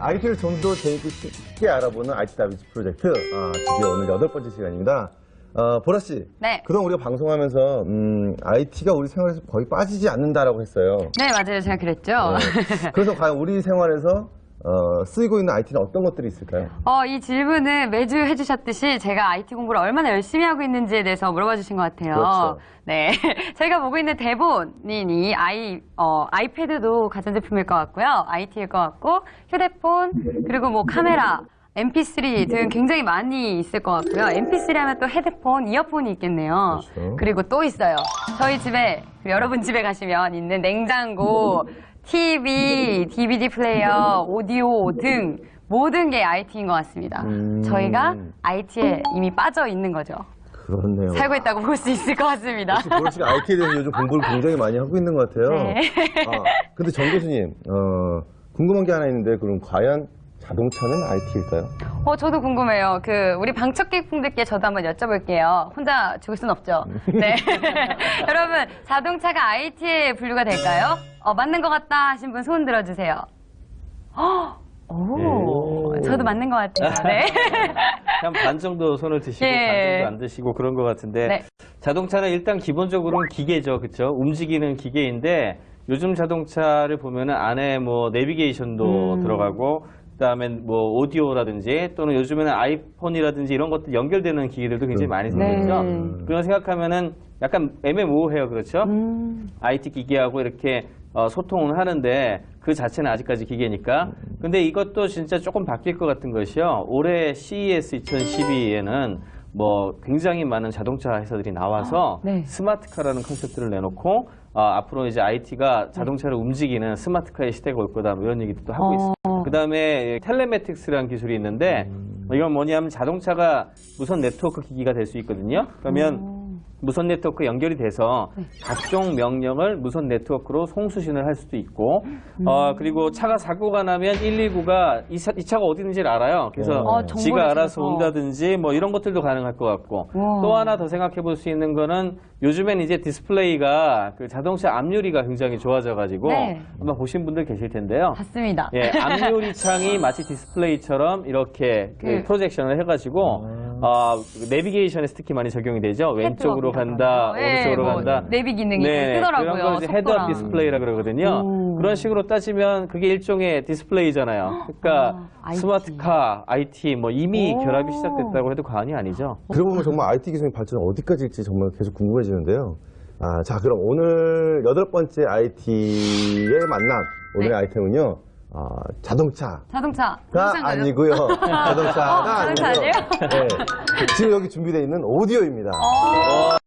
IT를 좀 더 재밌게 쉽게 알아보는 IT 다비치 프로젝트. 아, 드디어 오늘 여덟 번째 시간입니다. 어, 보라 씨. 네. 그동안 우리가 방송하면서 음, IT가 우리 생활에서 거의 빠지지 않는다라고 했어요. 네, 맞아요. 제가 그랬죠. 네. 그래서 과연 우리 생활에서 어, 쓰이고 있는 IT는 어떤 것들이 있을까요? 어, 이 질문은 매주 해주셨듯이 제가 IT 공부를 얼마나 열심히 하고 있는지에 대해서 물어봐 주신 것 같아요. 그렇죠. 네. 저희가 보고 있는 대본이 아이, 어, 아이패드도 가전제품일 것 같고요. IT일 것 같고, 휴대폰, 그리고 뭐 카메라, MP3 등 굉장히 많이 있을 것 같고요. MP3 하면 또 헤드폰, 이어폰이 있겠네요. 그렇죠. 그리고 또 있어요. 저희 집에, 여러분 집에 가시면 있는 냉장고, TV, DVD 플레이어, 오디오 등 모든 게 IT인 것 같습니다. 음. 저희가 IT에 이미 빠져 있는 거죠. 그렇네요. 살고 있다고 볼 수 있을 것 같습니다. 보라 씨가 IT에 대해서 요즘 공부를 굉장히 많이 하고 있는 것 같아요. 네. 아, 근데 정 교수님, 어, 궁금한 게 하나 있는데, 그럼 과연 자동차는 IT일까요? 어, 저도 궁금해요. 그, 우리 방청객분들께 저도 한번 여쭤볼게요. 혼자 죽을 순 없죠. 네. 여러분, 자동차가 IT에 분류가 될까요? 어, 맞는 것 같다 하신 분 손 들어주세요. 헉! 오, 예. 저도 맞는 것 같아요. 네. 한 반 정도 손을 드시고 예. 반 정도 안 드시고 그런 것 같은데 네. 자동차는 일단 기본적으로는 기계죠, 그렇죠? 움직이는 기계인데 요즘 자동차를 보면은 안에 뭐 내비게이션도 음. 들어가고 그다음에 뭐 오디오라든지 또는 요즘에는 아이폰이라든지 이런 것들 연결되는 기기들도 굉장히 많이 네. 생겼죠. 그런 생각하면은 약간 애매모호해요, 그렇죠? 음, IT 기기하고 이렇게 어, 소통을 하는데 그 자체는 아직까지 기계니까. 근데 이것도 진짜 조금 바뀔 것 같은 것이요. 올해 CES 2012에는 뭐 굉장히 많은 자동차 회사들이 나와서 아, 네. 스마트카라는 컨셉트를 내놓고 어, 앞으로 이제 IT가 자동차를 움직이는 스마트카의 시대가 올 거다 뭐 이런 얘기도 하고 어. 있어요. 그 다음에 텔레매틱스라는 기술이 있는데 이건 뭐냐면 자동차가 무선 네트워크 기기가 될 수 있거든요. 그러면 무선 네트워크 연결이 돼서 각종 명령을 무선 네트워크로 송수신을 할 수도 있고, 어, 그리고 차가 사고가 나면 119가 이, 차, 이 차가 어디 있는지를 알아요. 그래서 어, 지가 알아서. 온다든지 뭐 이런 것들도 가능할 것 같고, 우와. 또 하나 더 생각해 볼 수 있는 거는 요즘엔 이제 디스플레이가 그 자동차 앞유리가 굉장히 좋아져가지고 네. 아마 보신 분들 계실 텐데요. 봤습니다. 예, 앞유리 창이 마치 디스플레이처럼 이렇게 그 그- 프로젝션을 해가지고 어, 내비게이션에서 특히 많이 적용이 되죠. 왼쪽으로 간다, 예, 오른쪽으로 뭐 간다. 내비 기능이 네, 뜨더라고요. 그런 걸 이제 헤드업 속도랑. 디스플레이라 그러거든요. 오. 그런 식으로 따지면 그게 일종의 디스플레이잖아요. 그러니까 아, IT. 스마트카, IT 뭐 이미 오. 결합이 시작됐다고 해도 과언이 아니죠. 그러고 보면 정말 IT 기술의 발전은 어디까지일지 정말 계속 궁금해지는데요. 아, 자, 그럼 오늘 여덟 번째 IT의 만남, 오늘의 네. 아이템은요, 아, 자동차. 자동차. 가 자동차인가요? 아니고요. 자동차가 어, 자동차 아니고요. 아니에요? 네. 지금 여기 준비되어 있는 오디오입니다. 어...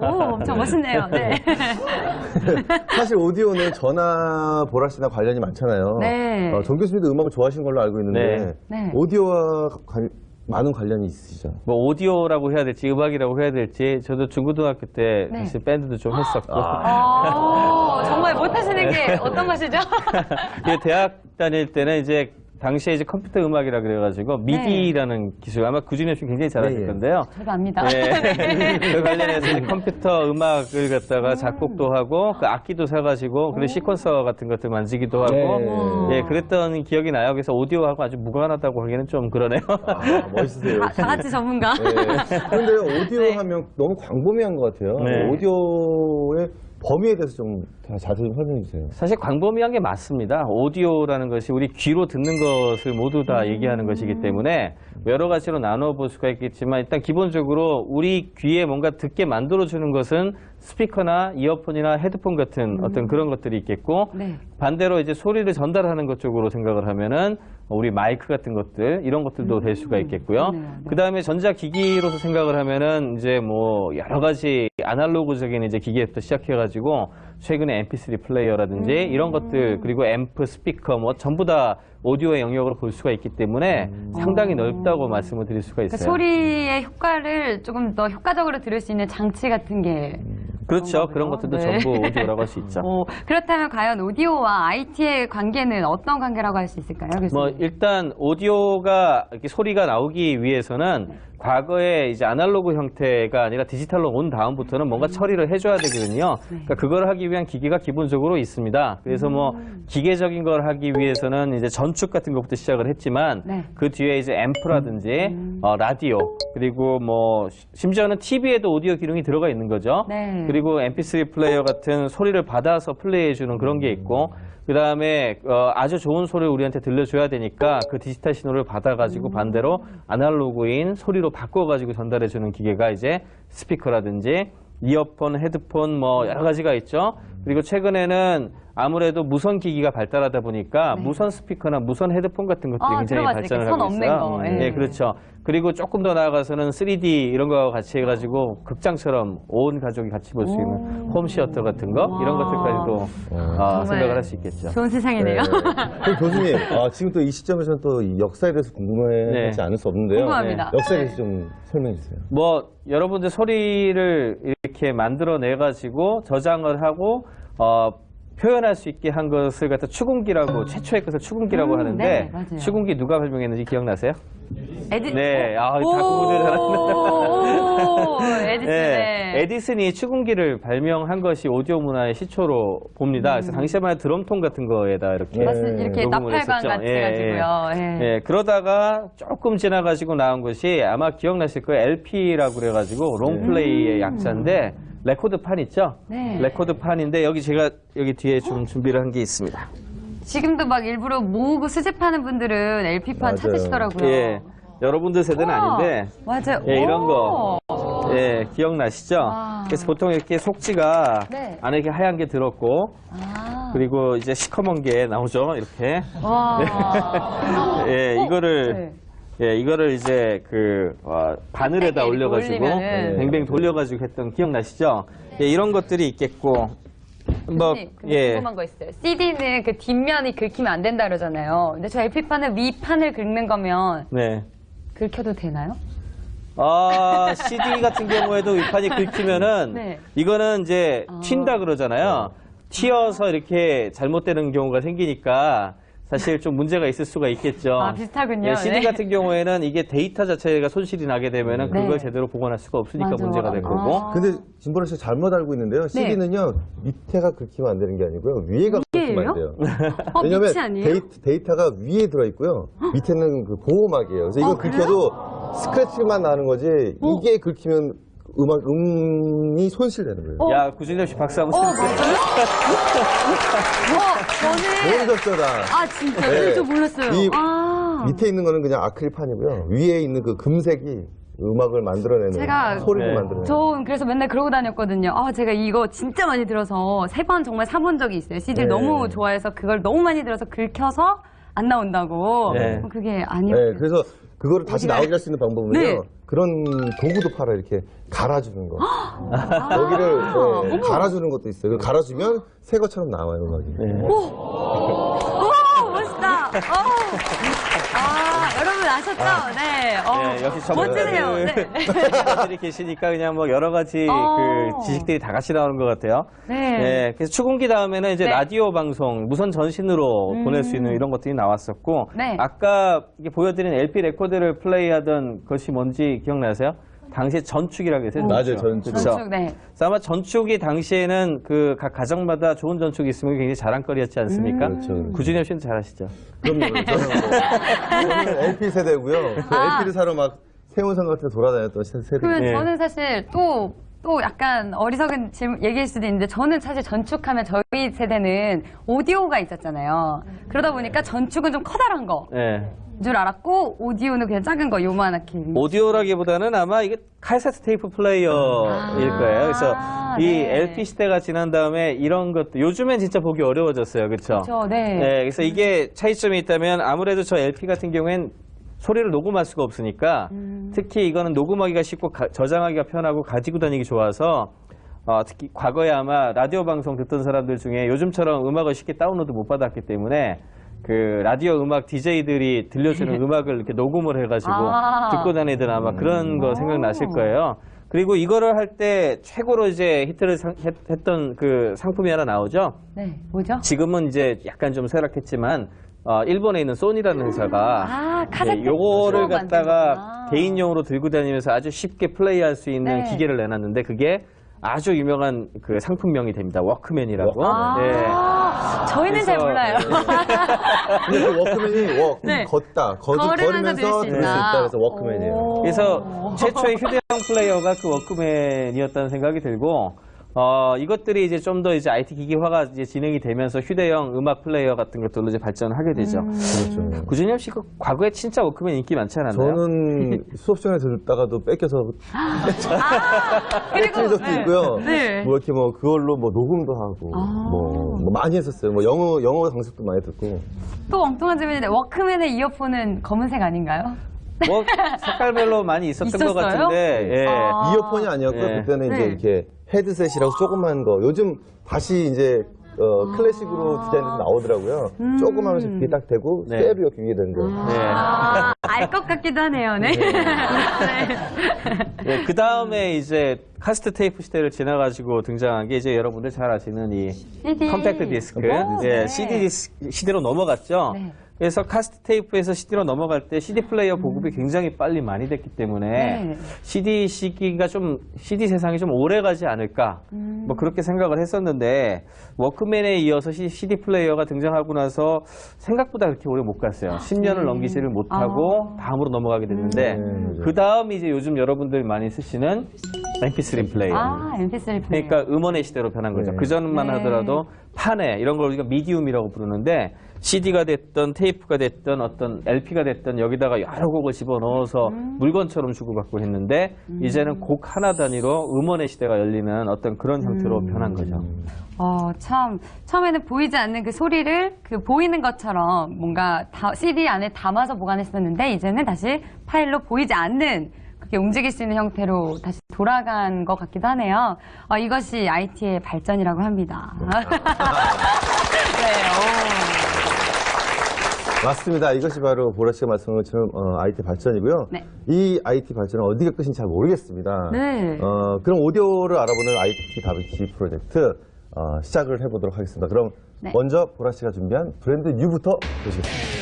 오, 엄청 멋있네요. 네. 사실 오디오는 전화 보라 씨나 관련이 많잖아요. 네. 어, 정 교수님도 음악을 좋아하시는 걸로 알고 있는데 네. 네. 오디오와 관- 많은 관련이 있으시죠? 뭐 오디오라고 해야 될지 음악이라고 해야 될지 저도 중고등학교 때 네. 사실 밴드도 좀 했었고 어, 정말 못하시는 게 어떤 것이죠? 이 대학 다닐 때는 이제 당시에 이제 컴퓨터 음악이라 그래가지고 미디라는 기술 아마 구준엽 씨 굉장히 잘하실 네, 예. 건데요. 저도 압니다. 네. 그 관련해서 이제 컴퓨터 음악을 갖다가 작곡도 하고 그 악기도 사가지고 그리고 시퀀서 같은 것들 만지기도 하고 네. 예 그랬던 기억이 나요. 그래서 오디오하고 아주 무관하다고 하기는 좀 그러네요. 아, 멋있으세요. 다, 다 같이 전문가. 네. 그런데 오디오 네. 하면 너무 광범위한 것 같아요. 네. 오디오의 범위에 대해서 좀다 자세히 설명해 주세요. 사실 광범위한 게 맞습니다. 오디오라는 것이 우리 귀로 듣는 것을 모두 다 얘기하는 것이기 때문에 여러 가지로 나눠볼 수가 있겠지만 일단 기본적으로 우리 귀에 뭔가 듣게 만들어주는 것은 스피커나 이어폰이나 헤드폰 같은 어떤 그런 것들이 있겠고 네. 반대로 이제 소리를 전달하는 것 쪽으로 생각을 하면은 우리 마이크 같은 것들 이런 것들도 될 수가 있겠고요. 네, 네. 그 다음에 전자기기로서 생각을 하면은 이제 뭐 여러 가지 아날로그적인 이제 기기부터 시작해 가지고 최근에 MP3 플레이어라든지 음. 이런 것들 그리고 앰프, 스피커 뭐 전부 다 오디오의 영역으로 볼 수가 있기 때문에 상당히 넓다고 말씀을 드릴 수가 그 있어요. 소리의 효과를 조금 더 효과적으로 들을 수 있는 장치 같은 게 그렇죠. 그런. 것들도 네. 전부 오디오라고 할 수 있죠. 오, 그렇다면 과연 오디오와 IT의 관계는 어떤 관계라고 할 수 있을까요? 교수님? 뭐 일단 오디오가 이렇게 소리가 나오기 위해서는 과거에 이제 아날로그 형태가 아니라 디지털로 온 다음부터는 뭔가 처리를 해줘야 되거든요. 그러니까 그걸 하기 위한 기기가 기본적으로 있습니다. 그래서 뭐 기계적인 걸 하기 위해서는 이제 전축 같은 것부터 시작을 했지만 네. 그 뒤에 이제 앰프라든지 어, 라디오 그리고 뭐 시- 심지어는 TV에도 오디오 기능이 들어가 있는 거죠. 네. 그리고 MP3 플레이어 같은 소리를 받아서 플레이해주는 그런 게 있고 그 다음에 아주 좋은 소리를 우리한테 들려줘야 되니까 그 디지털 신호를 받아가지고 반대로 아날로그인 소리로 바꿔가지고 전달해주는 기계가 이제 스피커라든지 이어폰, 헤드폰 뭐 여러 가지가 있죠. 그리고 최근에는 아무래도 무선 기기가 발달하다 보니까 무선 스피커나 무선 헤드폰 같은 것들이 아, 굉장히. 발전을 하고 있어요. 거. 예, 예. 그렇죠. 그리고 조금 더 나아가서는 3D 이런 거와 같이 해가지고 극장처럼 온 가족이 같이 볼 수 있는 홈시어터 같은 거 이런 것들까지도 아, 생각을 할 수 있겠죠. 좋은 세상이네요. 그럼 교수님, 아, 지금 또 이 시점에서는 또 이 역사에 대해서 궁금해하지 네. 않을 수 없는데요. 궁금합니다. 역사에 네. 대해서 좀 설명해 주세요. 뭐 여러분들 소리를 이렇게 만들어내 가지고 저장을 하고 어, 표현할 수 있게 한 것을 갖다 추궁기라고 최초의 것을 추궁기라고 음, 하는데 네, 맞아요. 추궁기 누가 발명했는지 기억나세요? 에디... 네, 아, 다 오, 구분을 오, 에디슨. 네, 네. 에디슨이 추궁기를 발명한 것이 오디오 문화의 시초로 봅니다. 그래서 당시에만 해도 드럼통 같은 거에다 이렇게 네. 맞습니다. 이렇게 녹음을 나팔관 했었죠. 같이 예, 해가지고요. 예. 예, 그러다가 조금 지나가지고 나온 것이 아마 기억나실 거예요. LP라고 그래가지고 롱플레이의 약자인데 레코드판 있죠? 네. 레코드판인데 여기 제가 여기 뒤에 좀 준비를 한 게 있습니다. 지금도 막 일부러 모으고 수집하는 분들은 LP판 맞아요. 찾으시더라고요. 예, 여러분들 세대는 우와, 아닌데 맞아요. 예, 이런 오. 거. 예, 기억나시죠? 와. 그래서 보통 이렇게 속지가 네. 안에 이렇게 하얀 게 들었고 아. 그리고 이제 시커먼 게 나오죠. 이렇게. 와. 예, 어, 이거를 네. 예, 이거를 이제 그 어, 바늘에다 올려가지고 올리면은. 뱅뱅 돌려가지고 했던 기억나시죠? 예, 이런 것들이 있겠고 뭐 근데 예, 궁금한 거 있어요. CD는 그 뒷면이 긁히면 안 된다 그러잖아요. 근데 저 LP판은 위판을 긁는 거면 네. 긁혀도 되나요? 아 CD 같은 경우에도 위판이 긁히면은 네. 이거는 이제 아. 튄다 그러잖아요. 튀어서 이렇게 잘못되는 경우가 생기니까 사실 좀 문제가 있을 수가 있겠죠. 아, 비슷하군요. 예, CD 네. 같은 경우에는 이게 데이터 자체가 손실이 나게 되면 은 네. 그걸 제대로 보관할 수가 없으니까 맞아. 문제가 된 거고. 아. 근데 진보라 씨 잘못 알고 있는데요. CD는요, 밑에가 긁히면 안 되는 게 아니고요. 위에가 긁히면 안 돼요. 어, 왜냐면? 데이트, 데이터가 위에 들어있고요. 밑에는 그 보호막이에요. 그래서 이거 어, 그래요? 긁혀도 스크래치만 나는 거지, 이게 긁히면 음악, 음이 손실되는 거예요. 야 구준엽 씨 박수 한번 어, 쳐주세요. 맞아요? 어, 저는. 모르셨죠, 나. 아, 진짜요? 네. 저 몰랐어요. 이 아. 밑에 있는 거는 그냥 아크릴판이고요. 위에 있는 그 금색이 음악을 만들어내는, 제가- 소리를 네. 만들어내는. 저 그래서 맨날 그러고 다녔거든요. 아, 제가 이거 진짜 많이 들어서 세 번 정말 사본 적이 있어요. CD를 네. 너무 좋아해서 그걸 너무 많이 들어서 긁혀서 안 나온다고. 네. 어, 그게 아니었어요. 네, 그래서 그거를 다시 어디가요? 나오게 할 수 있는 방법은요. 네. 그런 도구도 팔아 이렇게 갈아주는 거. 여기를 네, 어머. 갈아주는 것도 있어요. 그걸 갈아주면 새 것처럼 나와요 음악이. 네. 오, 멋있다. 어. 아, 여러분 아셨죠? 네. 어, 네, 역시 멋지네요. 네. 전문가들이 계시니까 그냥 뭐 여러 가지 어. 그 지식들이 다 같이 나오는 것 같아요. 네. 네, 그래서 추궁기 다음에는 이제 네. 라디오 방송, 무선 전신으로 음. 보낼 수 있는 이런 것들이 나왔었고, 네. 아까 이게 보여드린 LP 레코드를 플레이하던 것이 뭔지 기억나세요? 당시에 전축이라고 했어요. 맞아요, 전축. 그렇죠. 전축, 네. 그래서 아마 전축이 당시에는 그 각 가정마다 좋은 전축이 있으면 굉장히 자랑거리였지 않습니까? 그렇죠, 그렇죠. 구준엽 씨는 잘 아시죠? 그럼요. 저는, 뭐, 저는 LP 세대고요. 그 아. LP를 사러 막 세운성 같은 데 돌아다녔던 세- 세대. 그러면 네. 저는 사실 또, 또 약간 어리석은 질문, 얘기일 수도 있는데 저는 사실 전축하면 저희 세대는 오디오가 있었잖아요. 그러다 보니까 전축은 좀 커다란 거. 네. 줄 알았고 오디오는 그냥 작은 거 요만하게. 오디오라기보다는 아마 이게 카세트 테이프 플레이어일 아, 거예요. 그래서 이 네. LP 시대가 지난 다음에 이런 것도 요즘엔 진짜 보기 어려워졌어요. 그렇죠? 그렇죠, 네. 네, 그래서 이게 차이점이 있다면 아무래도 저 LP 같은 경우엔 소리를 녹음할 수가 없으니까 음. 특히 이거는 녹음하기가 쉽고 가- 저장하기가 편하고 가지고 다니기 좋아서 어, 특히 과거에 아마 라디오 방송 듣던 사람들 중에 요즘처럼 음악을 쉽게 다운로드 못 받았기 때문에 그 라디오 음악 DJ들이 들려주는 음악을 이렇게 녹음을 해가지고 아. 듣고 다니던 아마 그런 거 생각나실 거예요. 그리고 이거를 할 때 최고로 이제 히트를 상- 했, 했던 그 상품이 하나 나오죠. 네, 뭐죠? 지금은 이제 약간 좀 쇠락했지만 어, 일본에 있는 소니라는 회사가 아, 카세트. 네, 요거를 만든 갖다가. 개인용으로 들고 다니면서 아주 쉽게 플레이할 수 있는 네. 기계를 내놨는데 그게 아주 유명한 그 상품명이 됩니다. 워크맨이라고. 아, 네. 저희는 잘 그래서- 몰라요. 근데 그 워크맨이 워, 네. 걷다, 거, 걸으면서 걸으면서 들을 수 들을 수 있다. 있다. 그래서 워크맨이에요. 오. 그래서 최초의 휴대용 플레이어가 그 워크맨이었다는 생각이 들고 어, 이것들이 이제 좀 더 이제 IT 기기화가 이제 진행이 되면서 휴대용 음악 플레이어 같은 것들로 이제 발전하게 되죠. 음. 그렇죠. 구준엽 씨, 그 과거에 진짜 워크맨 인기 많지 않았나요? 저는 수업 시간에 듣다가도 뺏겨서 아, 뺏긴 적도 네. 있고요. 네. 뭐 이렇게 뭐 그걸로 뭐 녹음도 하고 아. 뭐, 뭐 많이 했었어요. 뭐 영어 영어 강습도 많이 듣고. 또 엉뚱한 질문인데 워크맨의 이어폰은 검은색 아닌가요? 뭐 색깔별로 많이 있었던 것 있었어요? 같은데 예. 아. 이어폰이 아니었고 네. 그때는 이제 네. 이렇게 헤드셋이라고 조그만 거. 요즘 다시 이제 어, 클래식으로 디자인돼서 나오더라고요. 음. 조그마하면서 귀에 딱 대고 네. 스테레오 귀에 된 거. 네. 아, 알 것 같기도 하네요. 네. 예, 그 다음에 이제 카스트 테이프 시대를 지나가지고 등장한 게 이제 여러분들 잘 아시는 이 CD. 컴팩트 디스크, 오, 이제 네. CD 디스크 시대로 넘어갔죠. 네. 그래서 카스트 테이프에서 CD로 넘어갈 때 CD 플레이어 보급이 굉장히 빨리 많이 됐기 때문에 네. CD 시기가 좀 CD 세상이 좀 오래 가지 않을까 음. 뭐 그렇게 생각을 했었는데 워크맨에 이어서 CD 플레이어가 등장하고 나서 생각보다 그렇게 오래 못 갔어요. 10년을 넘기지를 못하고 아. 다음으로 넘어가게 됐는데 음. 그 다음이 이제 요즘 여러분들 많이 쓰시는 MP3 플레이어. 아, MP3 플레이어. 그러니까 음원의 시대로 변한 거죠. 네. 그 전만 네. 하더라도 판에 이런 걸 우리가 미디움이라고 부르는데 CD가 됐던 테이프가 됐던 어떤 LP가 됐던 여기다가 여러 곡을 집어넣어서 음. 물건처럼 주고받고 했는데 이제는 곡 하나 단위로 음원의 시대가 열리는 어떤 그런 형태로 음. 변한 거죠. 어, 참, 처음에는 보이지 않는 그 소리를 그 보이는 것처럼 뭔가 다- CD 안에 담아서 보관했었는데, 이제는 다시 파일로 보이지 않는 그렇게 움직일 수 있는 형태로 다시 돌아간 것 같기도 하네요. 어, 이것이 IT의 발전이라고 합니다. 네, 맞습니다. 이것이 바로 보라 씨가 말씀한 것처럼 어, IT 발전이고요. 네. 이 IT 발전은 어디가 끝인지 잘 모르겠습니다. 네. 어, 그럼 오디오를 알아보는 IT 다비치 프로젝트 어, 시작을 해보도록 하겠습니다. 그럼 네. 먼저 보라 씨가 준비한 브랜드 뉴부터 보시겠습니다.